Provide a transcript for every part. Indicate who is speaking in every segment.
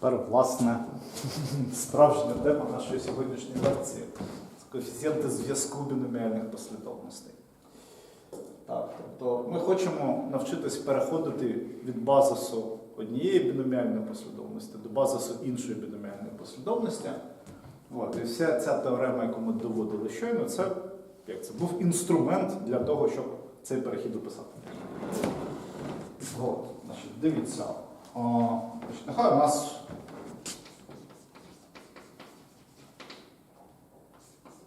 Speaker 1: Тепер, власне, справжня тема нашої сьогоднішньої лекції коефіцієнти зв'язку біноміальних послідовностей. Так, тобто ми хочемо навчитись переходити від базису однієї біноміальної послідовності до базису іншої біноміальної послідовності. От, і вся ця теорема, яку ми доводили щойно, це, як це був інструмент для того, щоб цей перехід описати. От, значить, дивіться. Нехай у нас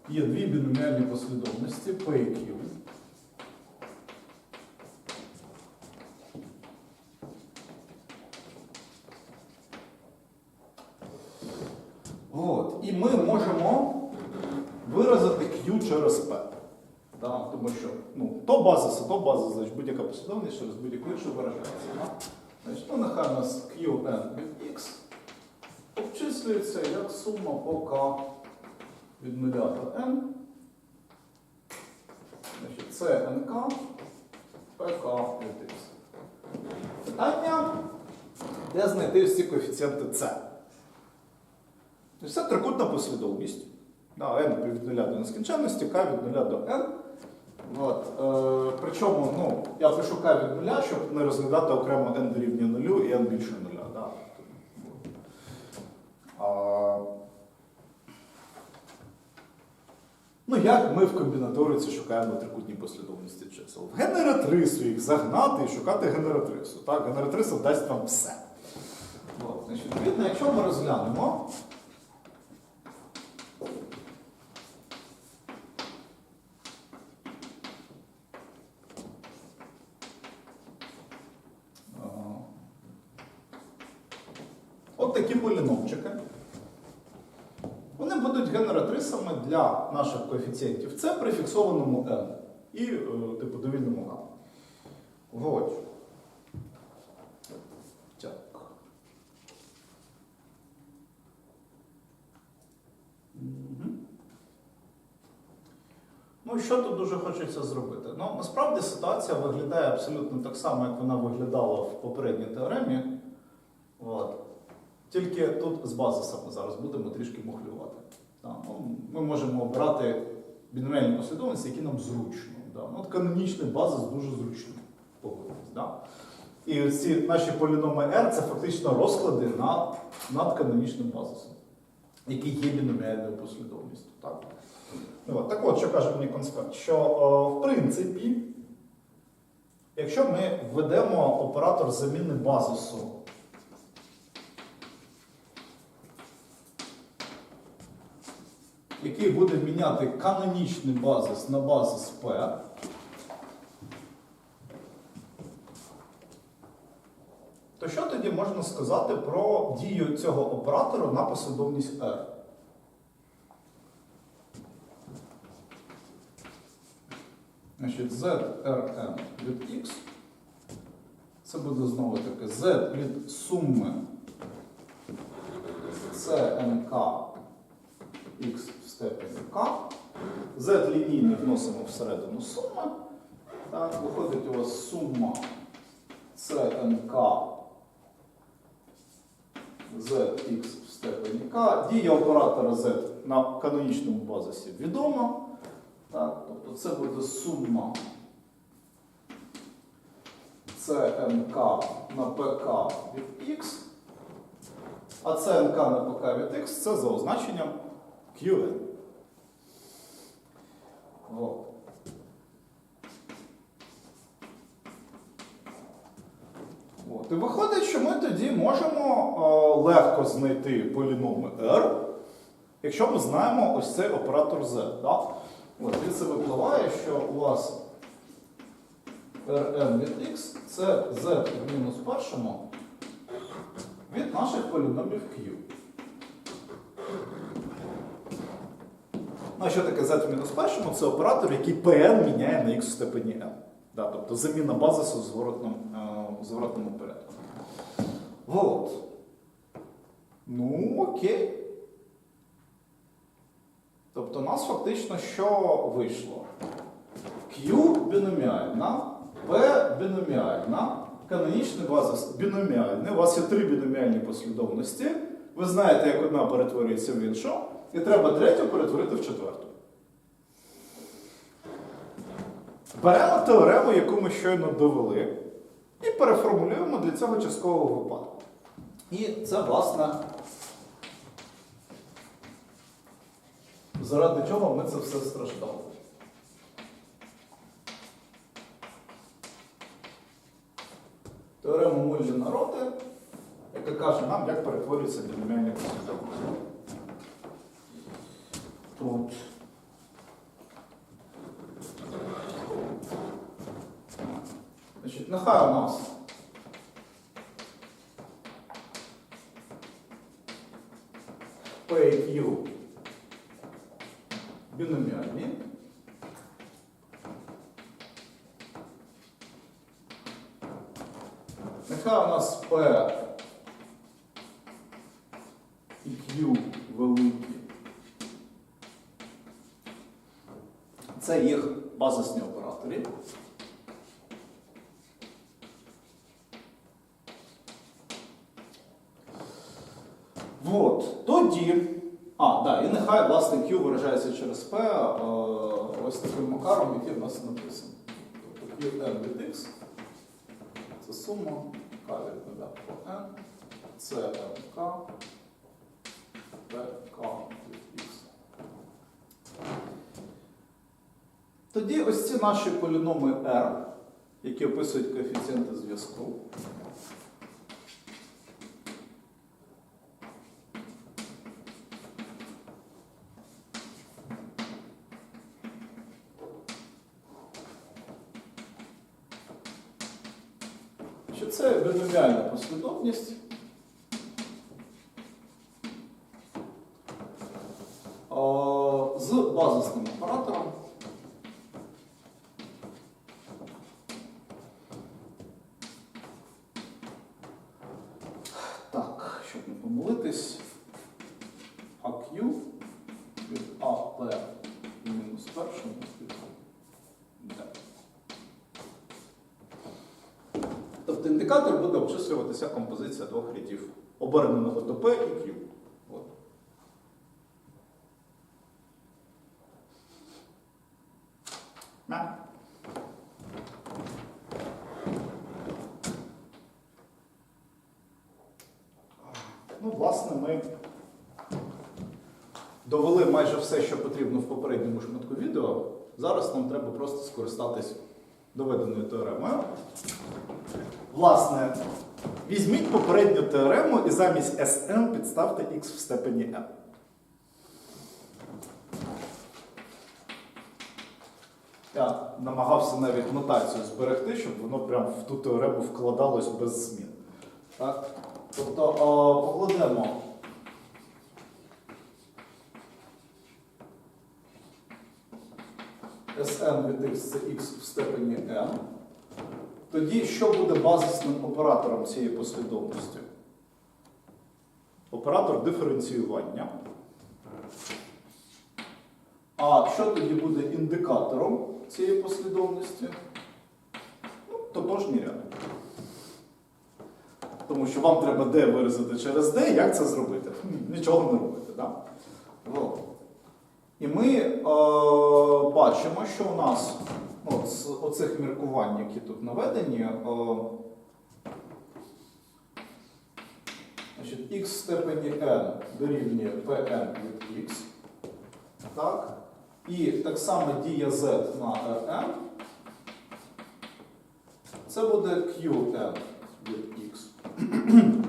Speaker 1: є дві біноміальні послідовності P і Q. От. І ми можемо виразити Q через P. Да? Тому що ну, то базис, а то базис, значить будь-яка послідовність через будь-яку іншу виражається. Значить, ну, нехай у нас Qn від X обчислюється як сума по K від 0 до n. Значить, це nk, pk від x. Питання, де знайти всі коефіцієнти c? Це трикутна послідовність. Да, n від 0 до нескінченності, k від 0 до n. От, е, причому ну, я пишу k від 0, щоб не розглядати окремо n дорівнює 0 і n більше 0. Да? А, Ну, як ми в комбінаториці шукаємо трикутні послідовності чисел? Генератрису їх загнати і шукати генератрису. Так? Генератриса дасть вам все. От, значить, відповідно, якщо ми розглянемо. а, От такі поліномчики. Вони будуть генератрисами для наших коефіцієнтів С при фіксованому n і е, типу довільному К. Вот. Так. Ну, що тут дуже хочеться зробити? Ну, насправді ситуація виглядає абсолютно так само, як вона виглядала в попередній теоремі. От. Тільки тут з базисами зараз будемо трішки мухлювати. Ну, ми можемо обрати біноміальні послідовності, які нам зручно. Ну, от канонічний базис дуже. Погодьтесь, да? І ці наші поліноми R це фактично розклади над, канонічним базисом, який є біноміальною послідовністю. Так? Ну, от, так от, що каже мені конспект, що о, в принципі, якщо ми введемо оператор заміни базису який буде міняти канонічний базис на базис P. То що тоді можна сказати про дію цього оператора на послідовність R? Значить, ZRN від X. Це буде знову таки Z від суми CNK x степені k. Z лінійний вносимо всередину суми. Так, виходить у вас сума CNK zx в степені k. Дія оператора z на канонічному базисі відома. Так, тобто це буде сума CNK на pk від x. А CNK на pk від x це за означенням QN. От. От. І виходить, що ми тоді можемо е, легко знайти поліноми R, якщо ми знаємо ось цей оператор Z. Да? От, від це випливає, що у вас Rn від x це z в мінус першому від наших поліномів Q. Ну, а що таке z в мінус першому? Це оператор, який Pn міняє на x степені n. Да, тобто заміна базису в зворотному, е, в зворотному порядку. Вот. Ну, окей. Тобто у нас фактично що вийшло? Q біноміальна, P біноміальна, канонічний базис біноміальний. У вас є три біноміальні послідовності. Ви знаєте, як одна перетворюється в іншу, і треба третю перетворити в четверту. Беремо теорему, яку ми щойно довели, і переформулюємо для цього часткового випадку. І це, власне, заради чого ми це все страждали. Теорему Мольжена Роти, яка каже нам, як перетворюється біноміальні послідовності. От. Значить, нехай у нас P Q Це їх базисні оператори. Вот. Тоді. А, да, і нехай власне Q виражається через P ось таким макаром, який в нас написано. Тобто Qn від X це сума K від 0 по N, це MK, PK від X. Тоді ось ці наші поліноми R, які описують коефіцієнти зв'язку. Що це біноміальна послідовність. а, З базисним оператором. Так, щоб не помилитись. AQ від АП мінус першому від D. Тобто індикатор буде обчислюватися композиція двох рядів оберненого до P і Q. Ну, власне, ми довели майже все, що потрібно в попередньому шматку відео. Зараз нам треба просто скористатись доведеною теоремою. Власне, візьміть попередню теорему і замість Sn підставте x в степені n. Я намагався навіть нотацію зберегти, щоб воно прям в ту теорему вкладалось без змін. Так? Тобто о, покладемо Sn від x це x в степені n. Тоді що буде базисним оператором цієї послідовності? Оператор диференціювання. А що тоді буде індикатором цієї послідовності? Ну, тотожній ряд. Тому що вам треба D виразити через D, як це зробити? Нічого не робите. Да? І ми е, бачимо, що у нас ну, з оцих міркувань, які тут наведені, е, значить, x в степені n дорівнює pn від x. Так? І так само дія z на rn. Це буде qn від x.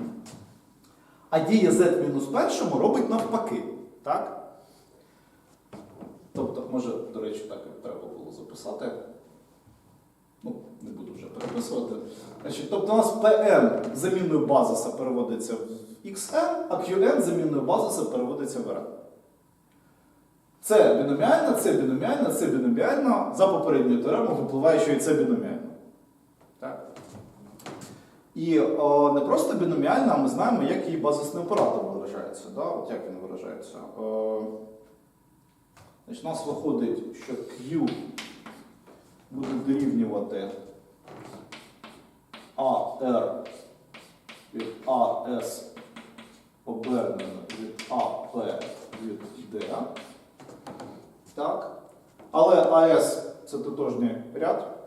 Speaker 1: А дія z мінус першому робить навпаки. Так? Може, до речі, так і треба було записати. Ну, не буду вже переписувати. Значить, тобто у нас Pn заміною базиса переводиться в xn, а qn заміною базиса переводиться в rn. Це біноміальна, це біноміальна, це біноміальна. За попередньою теоремою випливає, що і це біноміальна. Так? І о, не просто біноміальна, а ми знаємо, як її базисний оператор виражається. Да? От як він виражається. Значить, у нас виходить, що Q буде дорівнювати AR від AS обернено від АП від D. Так. Але АС це тотожній ряд.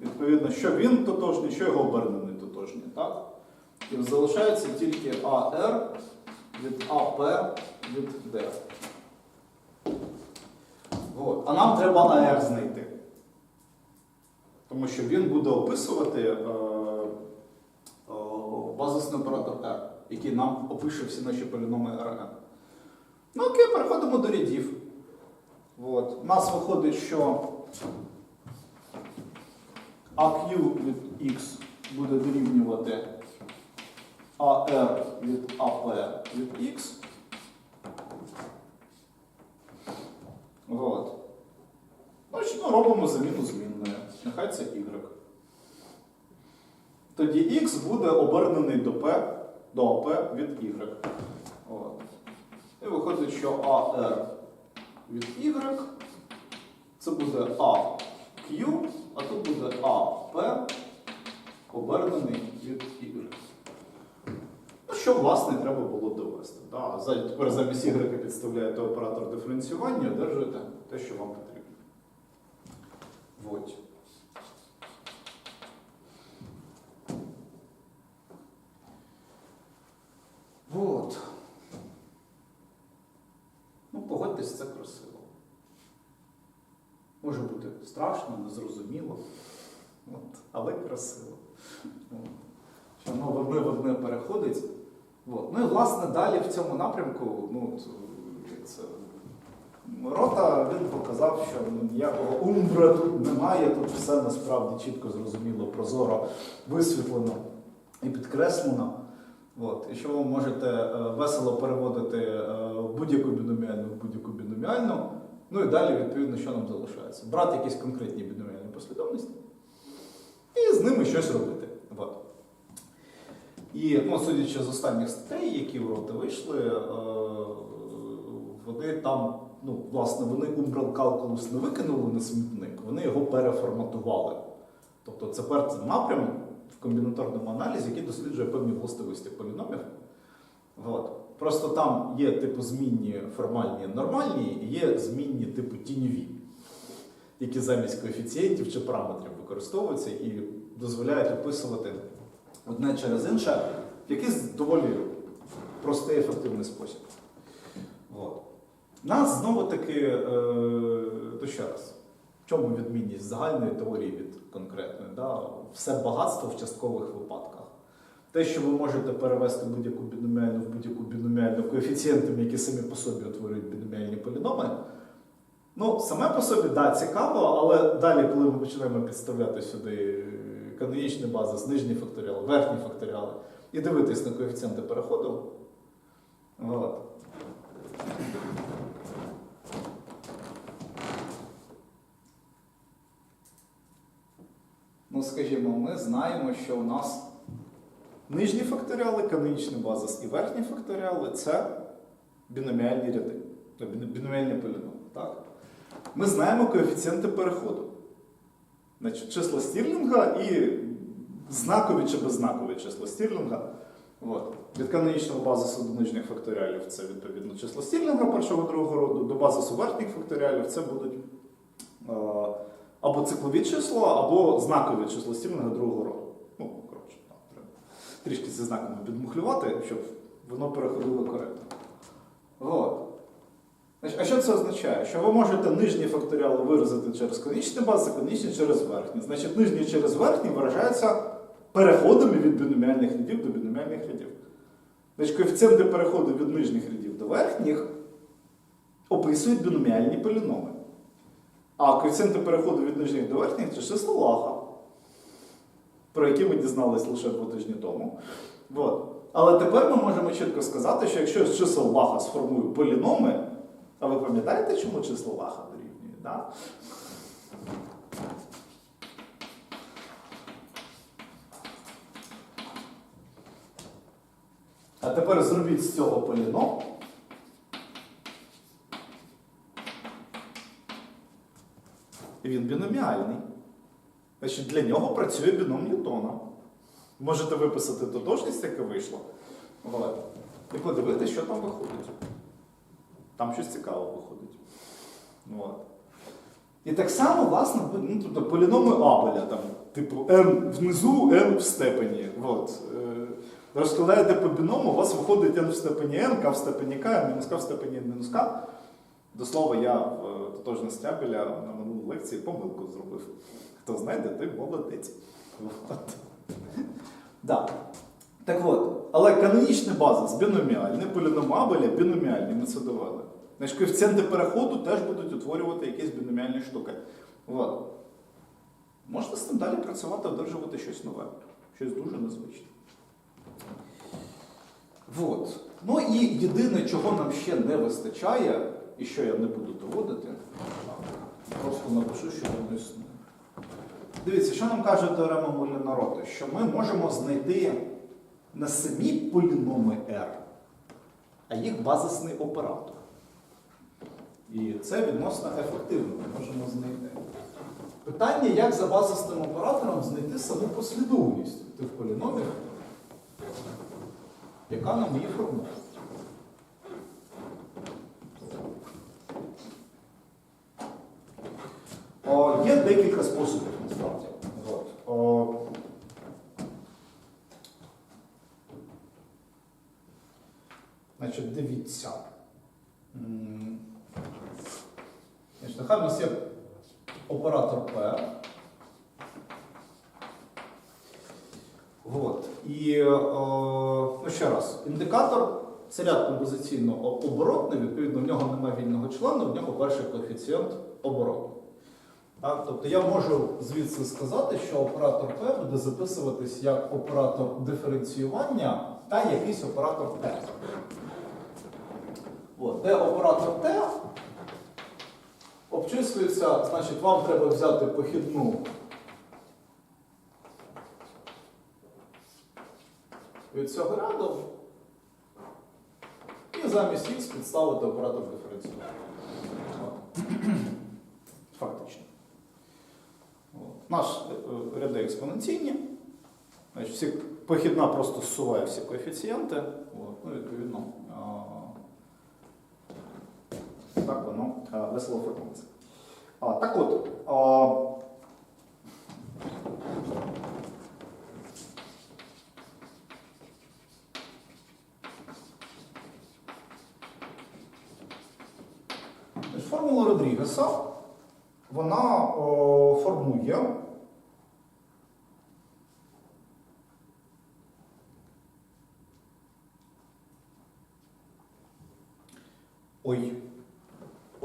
Speaker 1: Відповідно, що він тотожний, що його обернений тотожній. Так? І залишається тільки AR від АП від D. От. А нам треба AR знайти. Тому що він буде описувати е, е, базисний оператор R, який нам опише всі наші поліноми Rn. Ну окей, переходимо до рядів. От. У нас виходить, що AQ від X буде дорівнювати AR від AP від X. От. Значить, ми робимо заміну змінною. Нехай це Y. Тоді X буде обернений до P, до AP від Y. От. І виходить, що AR від Y це буде AQ, а тут буде AP обернений від Y. Ну, що, власне, треба було довести. Да? Тепер замість Y підставляєте оператор диференціювання і одержуєте те, що вам потрібно. Вот. Вот. Ну, погодьтесь, це красиво. Може бути страшно, незрозуміло, от, але красиво. От. Воно в одне переходить. От. Ну і власне далі в цьому напрямку, ну, це, Рота він показав, що ну, ніякого умбра тут немає, тут все насправді чітко зрозуміло, прозоро висвітлено і підкреслено. От. І що ви можете е, весело переводити е, в будь-яку біноміальну в будь-яку біноміальну. Ну і далі, відповідно, що нам залишається? Брати якісь конкретні біноміальні послідовності і з ними щось робити. І ну, судячи з останніх статей, які в роти вийшли, е, вони там, ну, власне, вони Umbral Calculus не викинули на смітник, вони його переформатували. Тобто це перший напрям в комбінаторному аналізі, який досліджує певні властивості поліномів. От. Просто там є типу змінні формальні нормальні, і є змінні типу тіньові, які замість коефіцієнтів чи параметрів використовуються і дозволяють описувати одне через інше в якийсь доволі простий ефективний спосіб. От. Нас знову таки, е, то ще раз, в чому відмінність загальної теорії від конкретної? Да? Все багатство в часткових випадках. Те, що ви можете перевести будь-яку біноміальну в будь-яку біноміальну коефіцієнтами, які самі по собі утворюють біноміальні поліноми. Ну, саме по собі, да, цікаво, але далі, коли ми починаємо підставляти сюди канонічні бази, нижні факторіали, верхні факторіали, і дивитись на коефіцієнти переходу. От. Ну, скажімо, ми знаємо, що у нас нижні факторіали, канонічний базис і верхні факторіали це біноміальні ряди, ну, біноміальні поліноми. Ми знаємо коефіцієнти переходу. Значить, числа Стірлінга і знакові чи беззнакові числа Стірлінга. От. Від канонічного базису до нижніх факторіалів це відповідно число Стірлінга першого другого роду, до базису верхніх факторіалів це будуть е, або циклові числа, або знакові числа Стірлінга другого роду. Ну, коротше, там треба трішки ці знаками підмухлювати, щоб воно переходило коректно. От. А що це означає? Що ви можете нижні факторіали виразити через конічні бази, конічні через верхні. Значить, нижні через верхні виражаються переходами від біноміальних рядів до біноміальних рядів. Значить, коефіцієнти переходу від нижніх рядів до верхніх описують біноміальні поліноми. А коефіцієнти переходу від нижніх до верхніх це число лаха, про які ми дізналися лише два тижні тому. От. Але тепер ми можемо чітко сказати, що якщо з чисел лаха сформую поліноми, а ви пам'ятаєте, чому число лаха дорівнює? Да? А тепер зробіть з цього поліном. І він біноміальний. Значить, для нього працює біном Ньютона. Можете виписати тотожність, яка вийшла. І подивитися, що там виходить. Там щось цікаве виходить. От. І так само, власне, ну, тобто поліноми Абеля, там, типу n внизу, n в степені. От. Е, Розкладаєте по біному, у вас виходить n в степені n, k в степені k, n мінус k в степені n мінус k. До слова, я в е, тотожності Абеля на минулій лекції помилку зробив. Хто знайде, той молодець. От. Да. Так от, але канонічний базис біноміальний, поліном Абеля біноміальний, ми це довели. Значить, коефіцієнти переходу теж будуть утворювати якісь біноміальні штуки. От. Можете з цим далі працювати, одержувати щось нове, щось дуже незвичне. Вот. Ну і єдине, чого нам ще не вистачає, і що я не буду доводити, просто напишу, що воно існує. Дивіться, що нам каже теорема Молінароти? Що ми можемо знайти не самі поліноми R, а їх базисний оператор. І це відносно ефективно ми можемо знайти. Питання, як за базисним оператором знайти саму послідовність тих поліномів, яка нам її формує. Є декілька способів насправді. От. О, дивіться. Значить, нехай у нас є оператор P. От. І е, ну ще раз, індикатор це ряд композиційно оборотний, відповідно, в нього немає вільного члена, в нього перший коефіцієнт оборотний. Так? Тобто я можу звідси сказати, що оператор P буде записуватись як оператор диференціювання та якийсь оператор T. От, де оператор T обчислюється, значить, вам треба взяти похідну від цього ряду і замість X підставити оператор диференціювання. От. Фактично. От. Наш е, ряди експоненційні. Значить, всі, похідна просто зсуває всі коефіцієнти. От. Ну, відповідно, а, так воно а, весело формується. Так от. Формула Родрігеса вона о, формує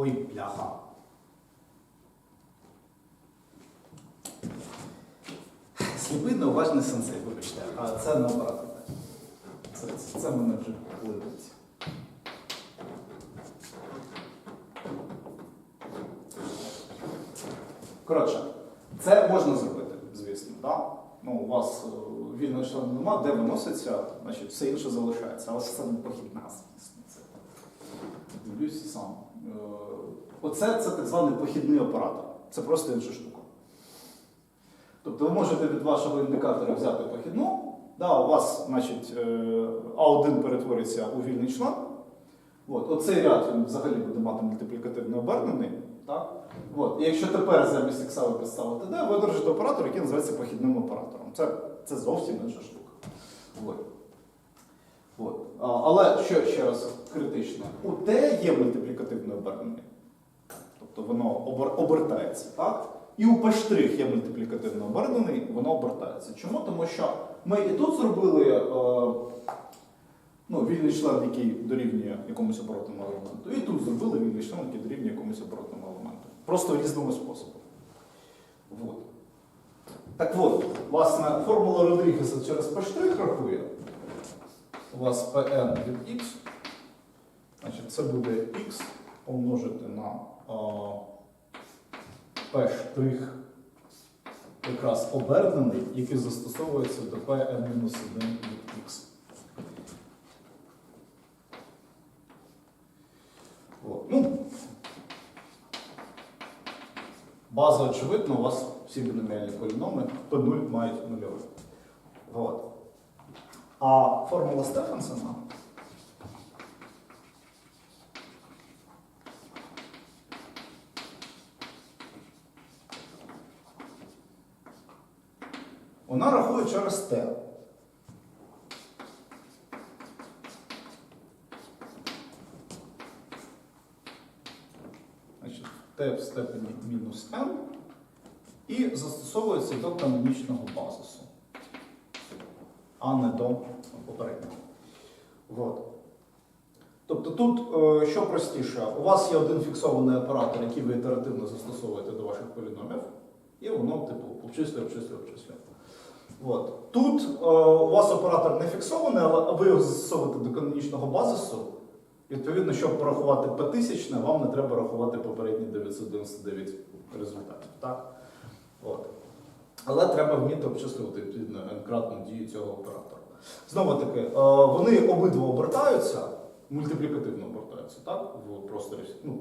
Speaker 1: ой, бляха. Сліпий неуважний сенсей, вибачте, а це не оператор. Це, це, це мене вже плинуть. Коротше, це можна зробити, звісно. Да? Ну, у вас е, вільного члена нема, де виноситься, значить, все інше залишається. Але це не похідна, звісно. Це дивлюсь сам. Е, Оце це так званий похідний оператор. Це просто інша штука. Тобто ви можете від вашого індикатора взяти похідну, да, у вас значить, е, А1 перетвориться у вільний член. От, оцей ряд він взагалі буде мати мультиплікативно обернений. Так? От. І якщо тепер замість ви підставите D, ви одержите оператор, який називається похідним оператором. Це, це зовсім інша штука. От. От. А, але що ще раз критично, у T є мультиплікативно обернений. Тобто воно обер, обертається. Так? І у P' є мультиплікативно обернений, воно обертається. Чому? Тому що ми і тут зробили е, ну, вільний член, який дорівнює якомусь оборотному елементу, і тут зробили вільний член, який дорівнює якомусь оборотному елементу. Просто різними способами. Вот. Так от, власне, формула Родрігеса через P' рахує. У вас Pn від x. Значить, це буде x помножити на P' якраз обернений, який застосовується до Pn-1 від x. От. Ну, база очевидна, у вас всі біноміальні поліноми P0 мають нульове. Вот. А формула Стефансона. Вона рахує через Т. Значить, в степені мінус n і застосовується до канонічного базису, а не до попереднього. Вот. Тобто тут е, що простіше, у вас є один фіксований оператор, який ви ітеративно застосовуєте до ваших поліномів, і воно, типу, обчислює, обчислює, обчислює. От. Тут е, у вас оператор не фіксований, але ви його застосовуєте до канонічного базису. Відповідно, щоб порахувати P1000, вам не треба рахувати попередні 999 результатів. Так? От. Але треба вміти обчислювати відповідно n-кратну дію цього оператора. Знову таки, е, вони обидва обертаються, мультиплікативно обертаються, так? В просторі. Ну,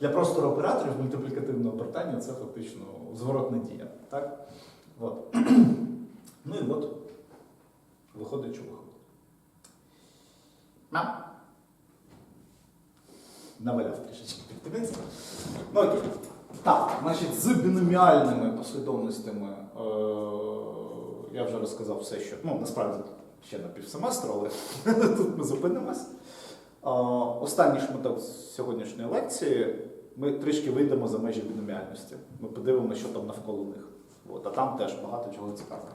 Speaker 1: для простору операторів мультиплікативне обертання це фактично зворотна дія. Так? От. Ну і от виходить, що виходить. Наваляв трішечки підтримці. Ну окей. Так, значить, з біноміальними послідовностями е, я вже розказав все, що. Ну, насправді ще на півсеместру, але тут ми зупинимось. Е, останній шматок сьогоднішньої лекції ми трішки вийдемо за межі біноміальності. Ми подивимося, що там навколо них. От, а там теж багато чого цікавого.